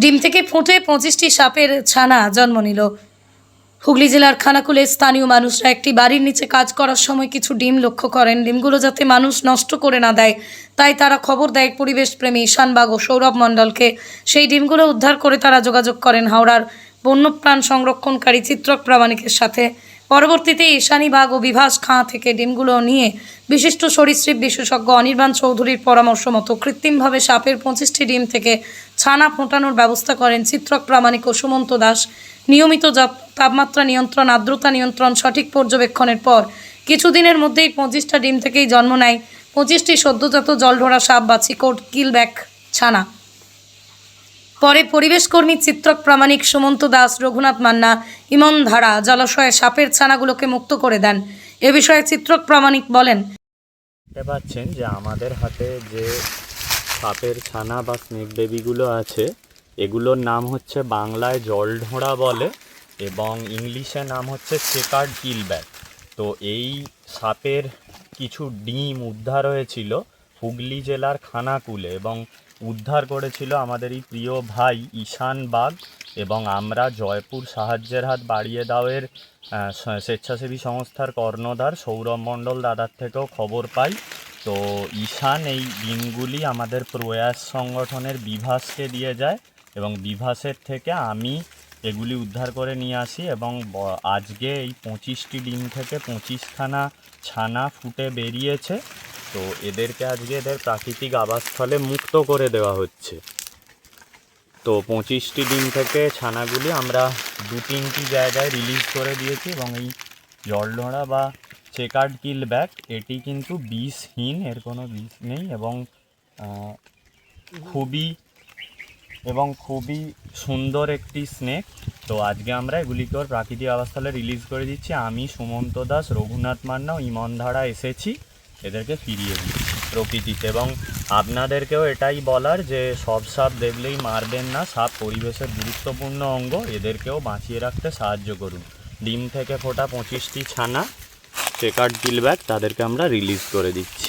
ডিম থেকে ফুটে পঁচিশটি সাপের ছানা জন্ম নিল। হুগলি জেলার খানাকুলে স্থানীয় মানুষরা একটি বাড়ির নিচে কাজ করার সময় কিছু ডিম লক্ষ্য করেন। ডিমগুলো যাতে মানুষ নষ্ট করে না দেয়, তাই তারা খবর দেয় পরিবেশ প্রেমী ঈশানবাগ ও সৌরভ মণ্ডলকে। সেই ডিমগুলো উদ্ধার করে তারা যোগাযোগ করেন হাওড়ার বন্যপ্রাণ সংরক্ষণকারী চিত্রক প্রামাণিকের সাথে। পরবর্তীতে ঈশানীবাগ ও বিভাস খাঁ থেকে ডিমগুলো নিয়ে বিশিষ্ট সরীসৃপ বিশেষজ্ঞ অনির্বাণ চৌধুরীর পরামর্শ মতো কৃত্রিমভাবে সাপের পঁচিশটি ডিম থেকে ছানা ফোটানোর ব্যবস্থা করেন চিত্রক প্রামাণিক ও সুমন্ত দাস। নিয়মিত তাপমাত্রা নিয়ন্ত্রণ, আর্দ্রতা নিয়ন্ত্রণ, সঠিক পর্যবেক্ষণের পর কিছুদিনের মধ্যেই পঁচিশটা ডিম থেকেই জন্ম নেয় পঁচিশটি সদ্যজাত জলঢোড়া সাপ বা চিকোট কিলব্যাক ছানা। পরে পরিবেশকর্মী চিত্রক প্রামাণিক সুমন্ত দাস, রঘুনাথ মান্না, ইমন ধারা, জলাশয়ে সাপের ছানাগুলোকে মুক্ত করে দেন। এ বিষয়ে চিত্রক প্রামাণিক বলেন, দেখতে পাচ্ছেন যে আমাদের হাতে যে সাপের ছানা বা স্নেক বেবিগুলো আছে, এগুলোর নাম হচ্ছে বাংলায় জলঢোঁড়া বলে এবং ইংলিশে নাম হচ্ছে চেকার্ড কিলব্যাক তো এই সাপের কিছু ডিম উদ্ধার হয়েছিল হুগলি জেলার খানাকুলে এবং উদ্ধার করেছিল আমাদের এই প্রিয় ভাই ঈশান বাগ এবং আমরা জয়পুর সাহায্যের হাত বাড়িয়ে দাওয়ের স্বেচ্ছাসেবী সংস্থার কর্ণধার সৌরভ মণ্ডল দাদার থেকেও খবর পাই। তো ঈশান, এই ডিমগুলি আমাদের প্রয়াস সংগঠনের বিভাসকে দিয়ে যায় এবং বিভাসের থেকে আমি এগুলি উদ্ধার করে নিয়ে আসি এবং আজকে এই পঁচিশটি ডিম থেকে পঁচিশখানা ছানা ফুটে বেরিয়েছে। তো এদেরকে আজকে এদের প্রাকৃতিক আবাসস্থলে মুক্ত করে দেওয়া হচ্ছে। তো পঁচিশটি ডিম থেকে ছানাগুলি আমরা দু তিনটি জায়গায় রিলিজ করে দিয়েছি এবং এই জলডোড়া বা চেকার্ড কিল ব্যাগ এটি কিন্তু বিষহীন, এর কোনো বিষ নেই এবং খুবই এবং খুবই সুন্দর একটি স্নেক তো আজকে আমরা এগুলিকে ওর প্রাকৃতিক আবাসস্থলে রিলিজ করে দিচ্ছি। আমি সুমন্ত দাস, রঘুনাথ মান্না ইমন ধারা এসেছি। এদেরকে ফিরিয়ে দিই প্রকৃতিতে। এবং আপনাদেরকেও এটাই বলার যে, সব সাপ দেখলেই মারবেন না, সাপ পরিবেশের গুরুত্বপূর্ণ অঙ্গ, এদেরকেও বাঁচিয়ে রাখতে সাহায্য করুন। ডিম থেকে ফোটা পঁচিশটি ছানা চেকার্ড ব্যাগ তাদেরকে আমরা রিলিজ করে দিচ্ছি।